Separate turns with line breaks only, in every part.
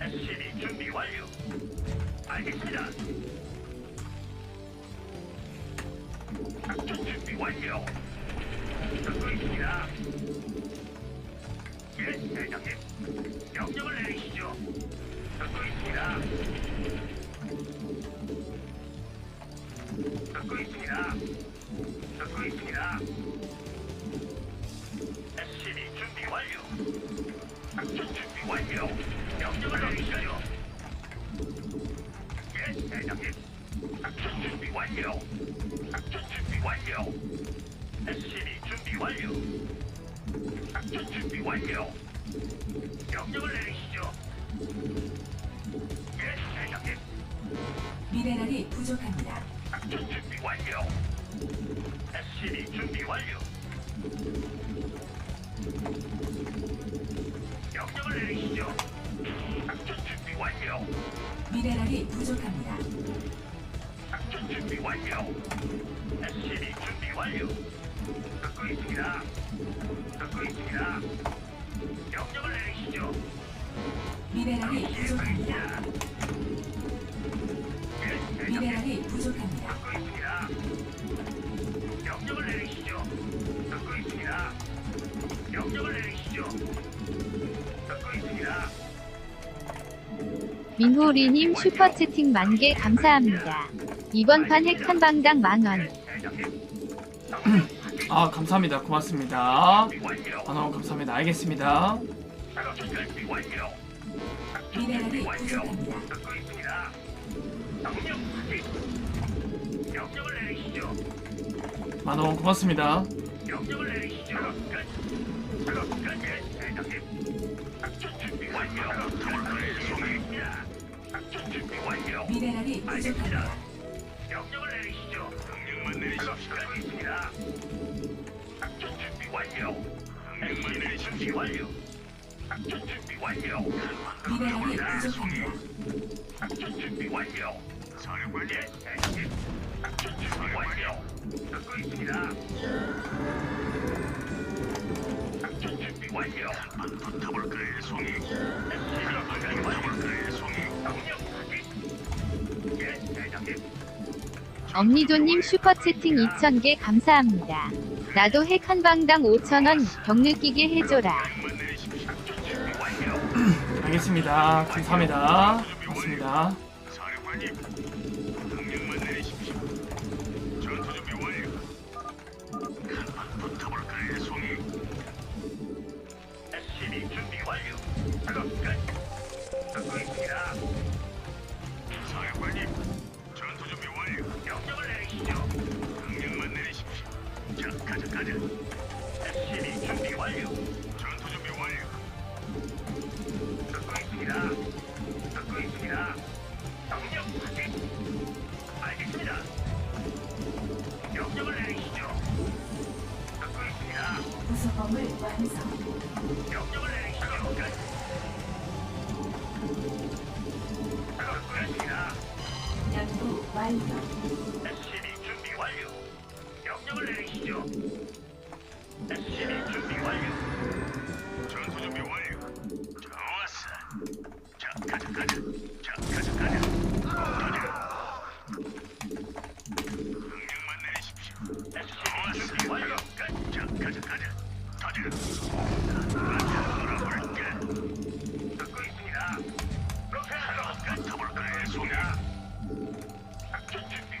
SCB 준비 완료. 알겠습니다. 작전 준비 완료. 듣고 있습니다. 예, 대장님. 명령을 내리시죠. 듣고 있습니다. 듣고 있습니다. 듣고 있습니다. SCB 준비 완료. 작전 준비 완료. 완료. 작전 준비 완료. SCB 준비 완료. 작전 준비 완료. 명령을 내리시죠. 예, 대장님.
미네랄이 부족합니다.
작전 준비 완료. SCB 준비 완료. 명령을 내리시죠. 작전 준비 완료.
미네랄이 부족합니다.
준비 완료. SCB 준비 완료. 듣고 있습니다. 듣고 있습니다. 명령을 내리시죠.
미네랄이 부족합니다.
시행하겠습니다. 예, 대장님.
미네랄이 부족합니다.
듣고 있습니다. 명령을 내리시죠. 듣고 있습니다. 명령을 내리시죠. 듣고 있습니다.
민호리님 슈퍼채팅 만개 감사합니다. 이번 판 핵 한 방당 만원.
대장님.
아 감사합니다 고맙습니다 너무 감사합니다 알겠습니다
미네랄이. 부족합니다.
너무 고맙습니다.
미네랄이. 부족합니다.
내리십시오. 듣고 있습니다. 작전 준비 완료. 명령만 내리십시오. 준비 완료. 작전 준비 완료.
미네랄이 부족합니다.
작전 준비 완료. 사령관님, 대장님. 작전 준비 완료. 듣고 있습니다. 작전 준비 완료. 한번 붙어볼까요, 송이?
엄니조님 슈퍼채팅 2000개 감사합니다. 나도 핵 한 방당 5000원 병 느끼게 해줘라.
알겠습니다 감사합니다 고맙습니다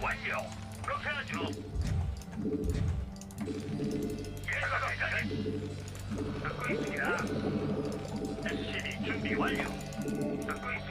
완료. 그렇게 하죠. 예, 대장님. 듣고 있습니다. SCB 준비 완료. 듣고 있습니다.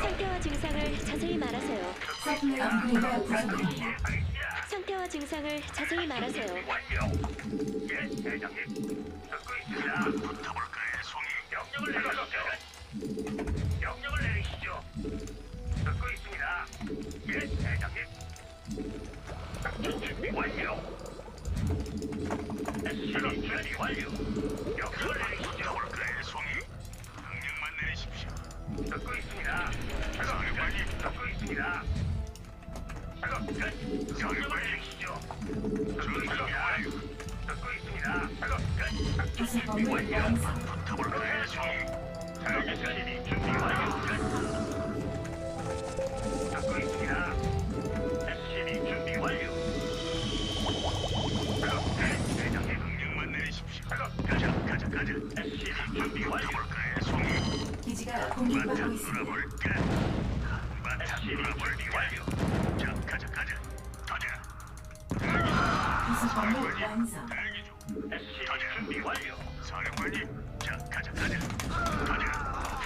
상태와 증상을 자세히 말하세요. 상태와 증상을 자세히 말하세요.
예, 대장님. 듣고 있습니다.
완료.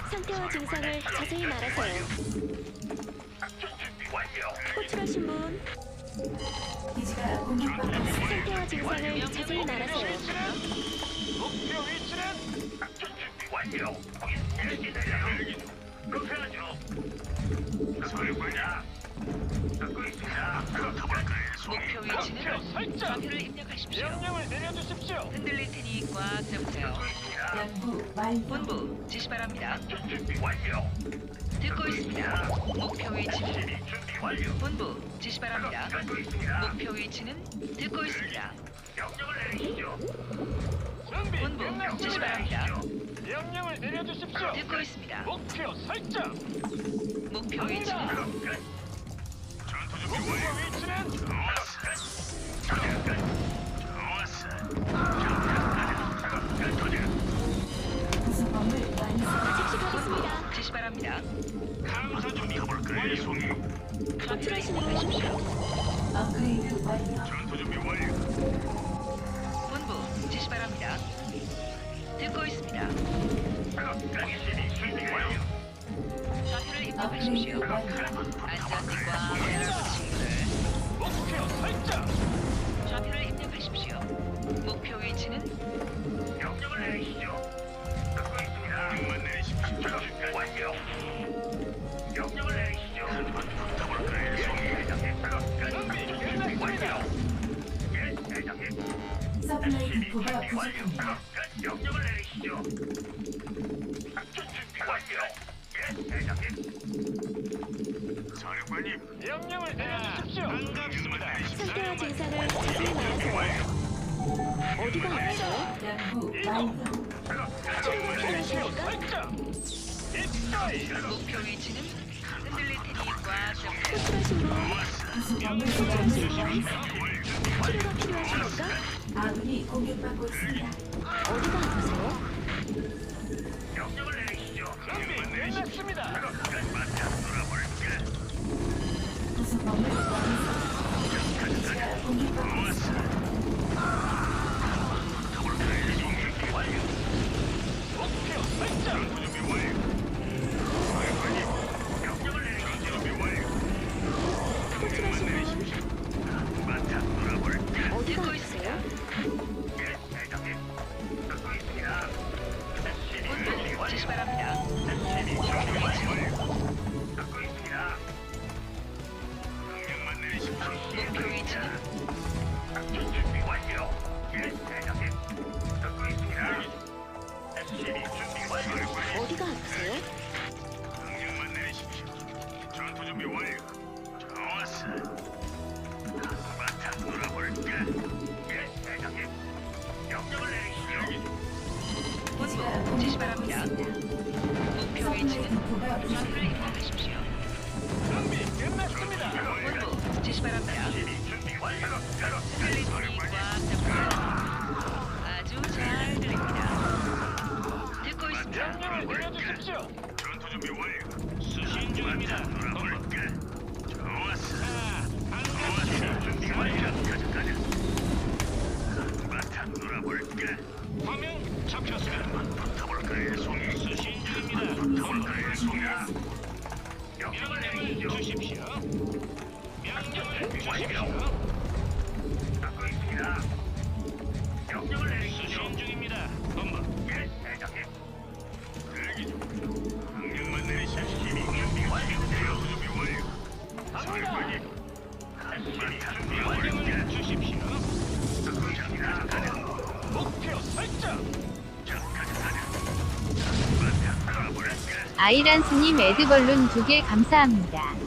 상태와 증상을 자세히 말하세요. 호출하신 분. 상태와 증상을 자세히 말하세요.
목표 위치는 준비 완료. 대기 대기 중. 그렇게 하죠. 사령관님, 듣고 있습니다. 붙어볼까요, 송이?
목표 위치는
설정.
좌표를 입력하십시오.
명령을 내려주십시오.
흔들릴 테니 꽉 잡으세요.
듣고 있습니다.
연구 완료.
본부 지시 바랍니다.
준비 완료.
듣고 있습니다. 목표 위치는
SCB 준비 완료.
본부 지시 바랍니다.
듣고 있습니다.
목표 위치는 듣고 있습니다.
명령을 내리시죠.
본부 지시 바랍니다.
명령을 내려주십시오.
듣고 있습니다.
목표 설정.
목표 위치는.
전투 준비 완료. 위치는 좋았어. 작업 끝. 좋았어. 작업 끝. 도전.
구성범을 완성.
즉시 가겠습니다.
지시 바랍니다.
감사 좀 해볼까요, 송이?
좌표를 입력하십시오.
업그레이드 완료.
전투 준비 완료.
지시 바랍니다. 듣고 있습니다.
작업 끝. SCB 준비 완료.
좌표를 입력하십시오.
완료.
안전띠 꽉 매라고 친구들.
목표 설정.
아군이 공격받고
전
아이란스님 에드벌룬 두 개 감사합니다.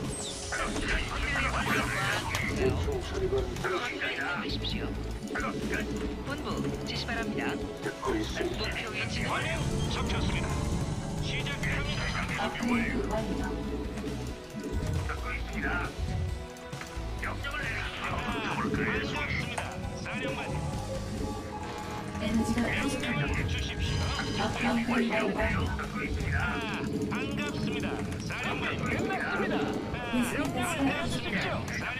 하십시오. 본부 지시 바랍니다. 목표 위치는
잡혔습니다. 시작합니다.
업그레이드 완료.
듣고 있습니다. 명령을 내리시죠. 반갑습니다. 사령관님.
에너지가 부족합니다.
주십시오.
업그레이드 완료.
듣고 있습니다. 반갑습니다. 사령관님. 끝났습니다.
베스핀가스가 부족합니다.
사령관님.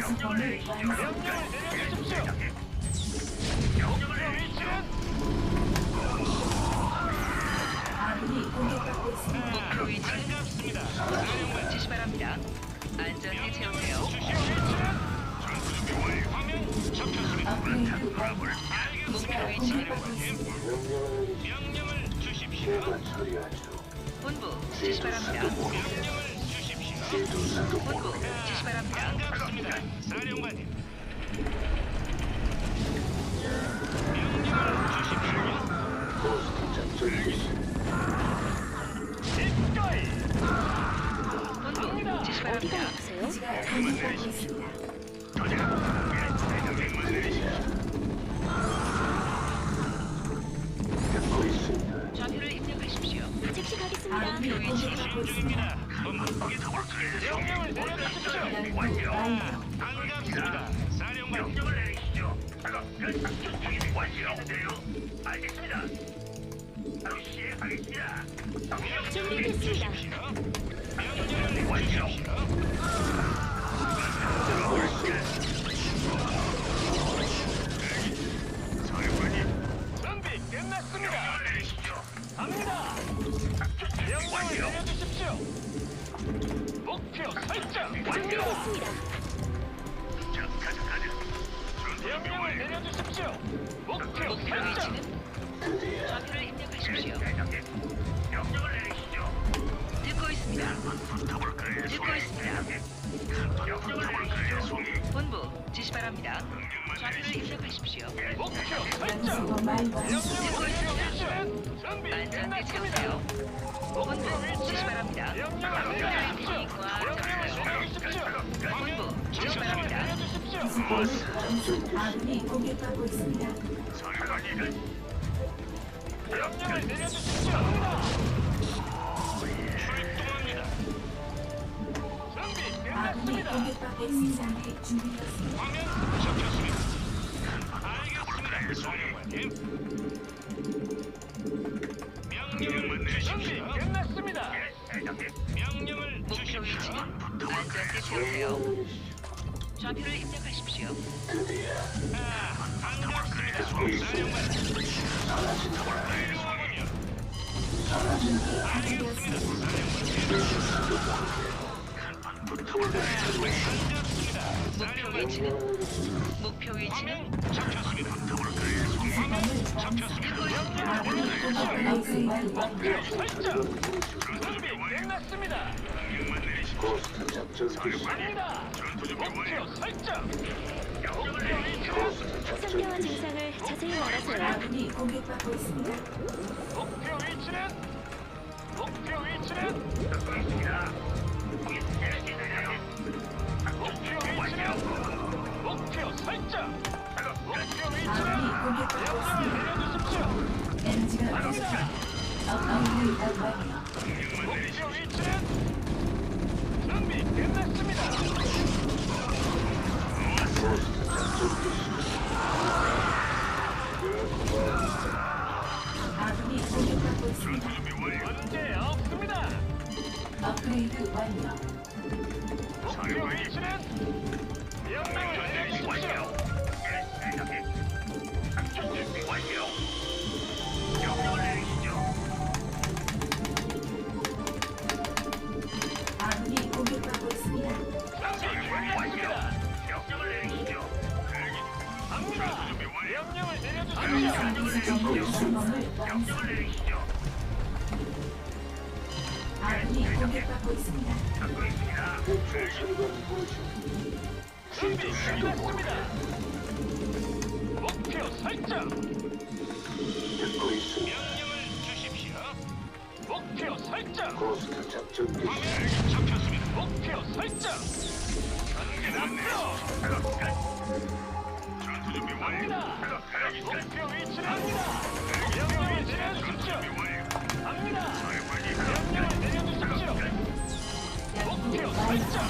명령을 내려주십시오. 그렇습니다.
부속 건물 완성.
명령을 내려주십시오. 명령을 내리시죠.
아군이 공격받고 있습니다.
목표 위치는
반갑습니다.
본부 지시 바랍니다. 안전에 채우세요.
전투 준비 완료. 화면 잡혔습니다.
업그레이드 완료.
목표
기지가
위치는
공격받고 있습니다.
명령을 주십시오.
본부 지시 바랍니다.
명령을.
본부 지시 바랍니다.
있습니다.
명령을 내려주십시오.
완료.
반갑습니다. 사령관. 명령을 내리시죠. 작업 끝. 작전 준비 완료되요. 알겠습니다. 바로 시행하겠습니다. 명령
준비됐습니다.
명령을 완료. 목표 설정.
좌표를 입력하십시오.
명령을 내리시죠.
듣고 있습니다. 듣고 있습니다.
명령을.
본부 지시 바랍니다. 좌표를 입력하십시오.
목표
있습니다.
준비
안전에 채우세요. 본부 지시 바랍니다.
명령을
본부 지시 바랍니다.
아군이 공격받고 있습니다.
명령을 내려주십시오. 출동합니다. 준비
아군이
끝났습니다.
공격받고 있습니다. 준비됐습니다.
화면 잡혔습니다. 알겠습니다. 송이님. 명령을 주십시오. 끝났습니다. 명령을 주십시오.
위치는 안전에 채우세요. 좌표를 입력하십시오.
반갑습니다. 사령관.
목표 위치는 목표 위치는
잡혔습니다.
부속 건물 완성.
듣고 있습니다.
아군이 공격받고 완료.
설정. 준비 끝났습니다.
상태와 증상을 자세히 말하세요.
아군이 공격받고 공격받고 있습니다.
준비 끝났습니다.
아군이 공격받고 있습니다.
문제 없습니다.
업그레이드 완료.
목표 위치는 명령을 내려주십시오. 준비 끝났습니다. 목표 설정. 명령을 주십시오. 목표 설정. 화면을 잡혔습니다. 목표 설정. 전진 앞으로. 전투 준비 완료. 목표 위치는 합니다. 명령을 내려주십시오. 갑니다.
엔지가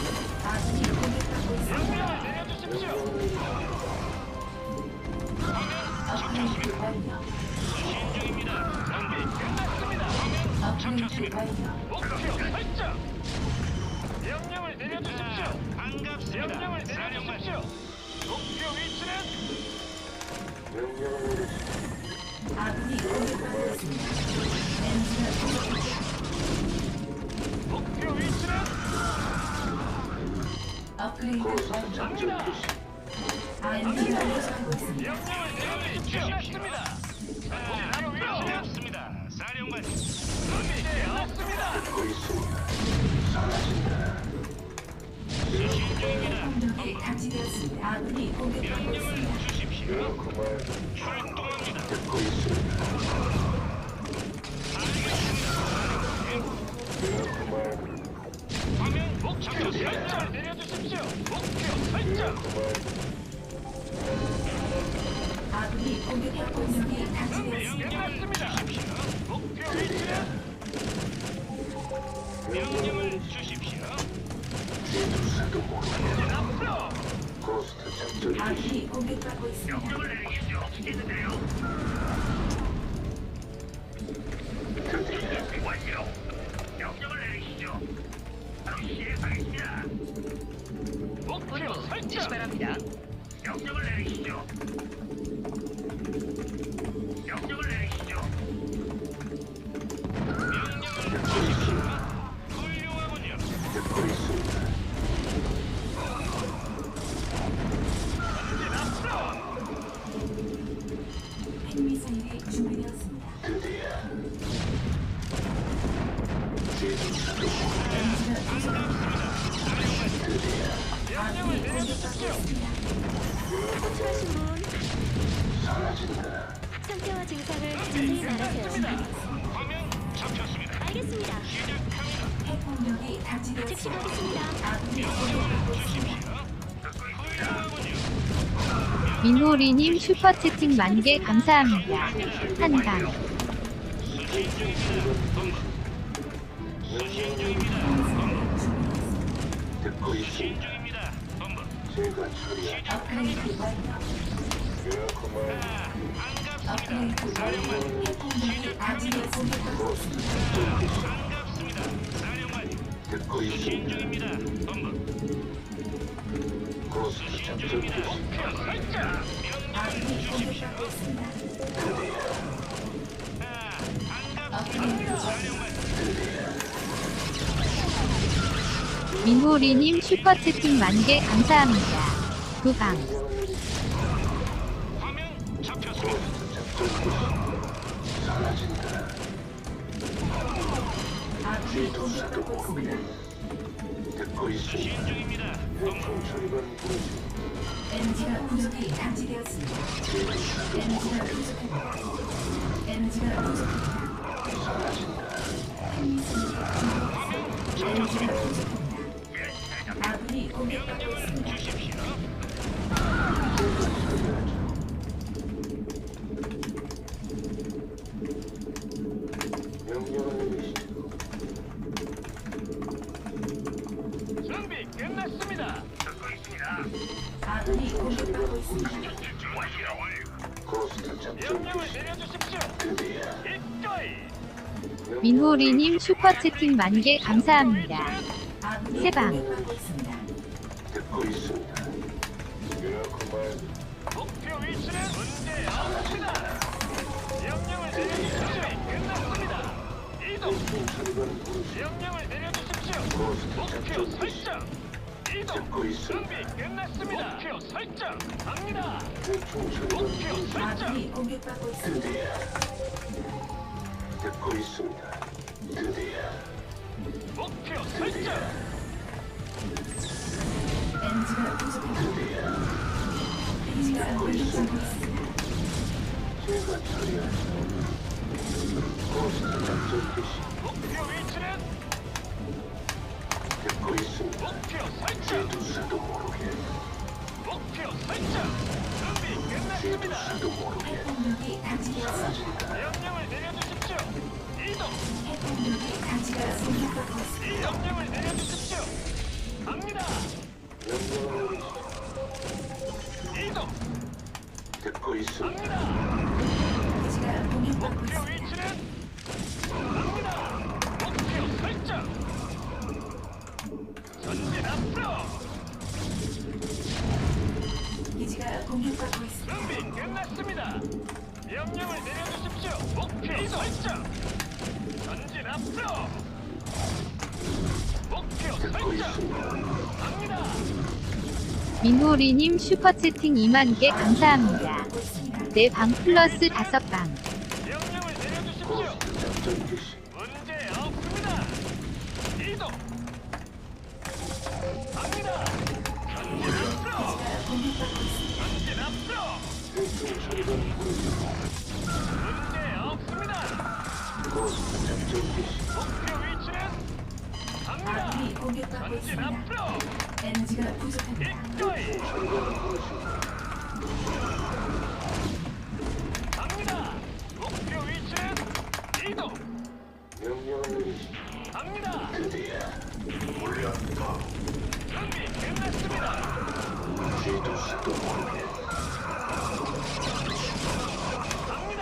목표 위치는
업그레이드 완료.
갑니다.
아군이 공격받고 있습니다.
명령을 내려주십시오. 끝났습니다. 목표 위치는 없습니다. 사령관. 준비 끝났습니다. 수신 중입니다.
공격이 감지되었습니다. 아군이 공격받고
명령을. 주십시오. 출동합니다. 목표 설정 내려주십시오. 목표 설정.
아군이 공격받고 공격이 감지되었습니다.
명령을 주십시오. 목표 위치는 명령을 주십시오. 앞으로.
아군이 공격받고 있습니다.
명령을 내리시죠. 시키는데요.
미사일이 준비되었습니다. 엔지가
명령을 내려주십시오.
호출하신 분 상태와 증상을 자세히 말하세요.
화면 잡혔습니다.
알겠습니다.
시작합니다.
핵폭력이
즉시
감지되었습니다.
가겠습니다.
아군이 공격받고 있습니다.
훌륭하군요.
민호리님 슈퍼채팅 만개 감사합니다. 한강.
수신 중입니다. 본부. 수신 중입니다. 수신 중입니다. 본부.
업그레이드 완료.
아, 반갑습니다.
업그레이드 완료. 핵폭력이 아군이 공격받고 있습니다.
반갑습니다. 사령관. 수신 중입니다. 본부. 수신 중입니다. 목표 설정. 명령을
아군이
주십시오.
공격받고 있습니다.
민호리님 슈퍼채팅 만개 감사합니다. 두방.
화면 잡혔습니다.
아군이 공격받고 있습니다.
수신 중입니다.
엔지가 부족이 감지되었습니다. 엔지가 부족합니다. 엔지가 부족합니다. 준비되었습니다. 엔지가 부족합니다. 아군이 공격받고 있습니다.
민호리님 슈퍼채팅 만개 감사합니다. 세방.
목표 위치는 문제 없습니다. 명령을 내려주십시오. 끝났습니다. 이동. 명령을 내려주십시오. 목표 설정.
준비 끝났습니다. 목표 설정. 갑니다. 목표 설정.
아군이 공격받고 있습니다.
드디어 듣고 있습니다. 드디어
목표 설정.
엔지가 부족합니다. 기지가 공격받고 있습니다.
제가 처리하죠. 고스트 작전 개시
목표 위치는
듣고 있습니다.
목표 설정.
쥐두새도 모르게
목표 설정. 준비 끝났습니다.
쥐두새도 모르게
핵폭력이 감지되었습니다.
사라진다.
명령을 내려주십시오. 이동.
핵폭력이 감지가 공격받고 있습니다.
이 명령을 내려주십시오. 갑니다. 이동.
듣고 있습니다.
갑니다.
민호리님 슈퍼채팅 2만 개 감사합니다.
공격받고 있습니다.
내방 플러스 5방.
명령을 내려주십시오. 문제 없습니다. 이동. 갑니다. 전진 앞으로. 전진 앞으로. 문제 없습니다. 목표 위치는.
아군이 공격받고
전진
있습니다.
앞으로.
에너지가 부족합니다.
갑니다. 목표 위치는 이동.
명령을.
갑니다.
드디어 올렸다.
준비 끝났습니다.
쥐두새도 모르게
갑니다.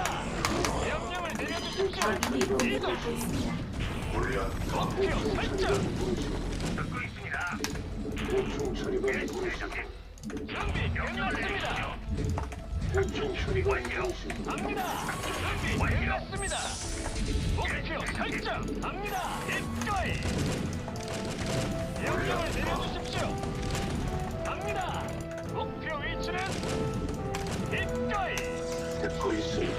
명령을 내려주십시오.
아군이
이동.
공격받고 있습니다.
목표 설정.
듣고 있습니다. 대충 처리가 이루어지고
준비 끝났습니다.
대충 처리가 이루어지고
갑니다. 준비 끝났습니다. 목표 설정. 갑니다. 이거이 명령을 내려주십시오. 갑니다. 목표 위치는 이거이
듣고 있습니다.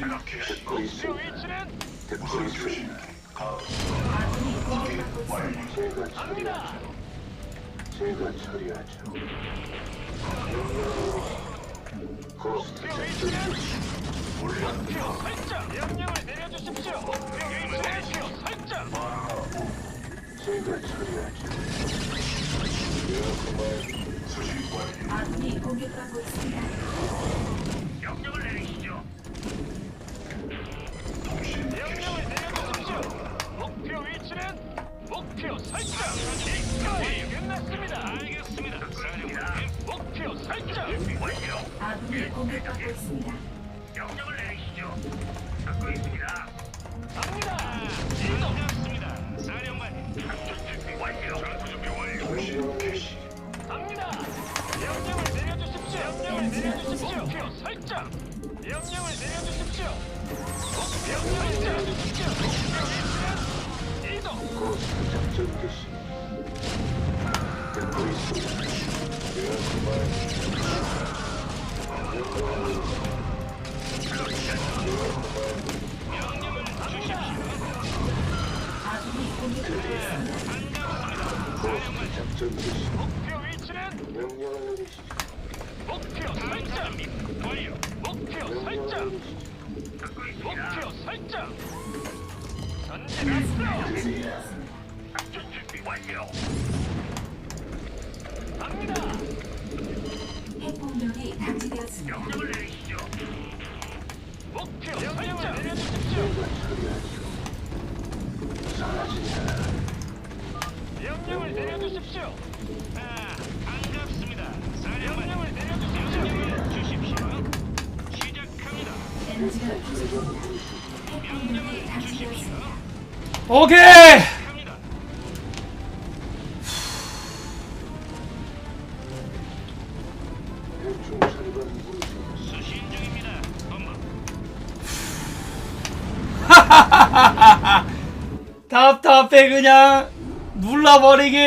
감지되었습니다.
듣고
목표
있습니다.
위치는
듣고 있습니다.
아군이 공격받고 있습니다.
제가
갑니다.
처리하죠. 제가 처리하죠. 고스트
목표 위치는 목표 설정. 명령을 내려주십시오. 목표 위치는 목표 설정.
제가 처리하죠.
아군이 공격받고 있습니다.
명령을 내리시
목표 설정. 이거이 끝났습니다. 알겠습니다. 목표 설정.
완료.
아군이 공격받고 있습니다.
명령을 내리시죠. 듣고 있습니다.
명령을
내리시죠.
목표 설정. 내려주십시오. 명령을 내려주십시오.
아, 반갑습니다.
명령을 내려주십시오.
주십시오. 시작합니다.
에너지가 부족합니다. 핵 공격이 감지되었습니다.
오케이! 그냥 눌러버리기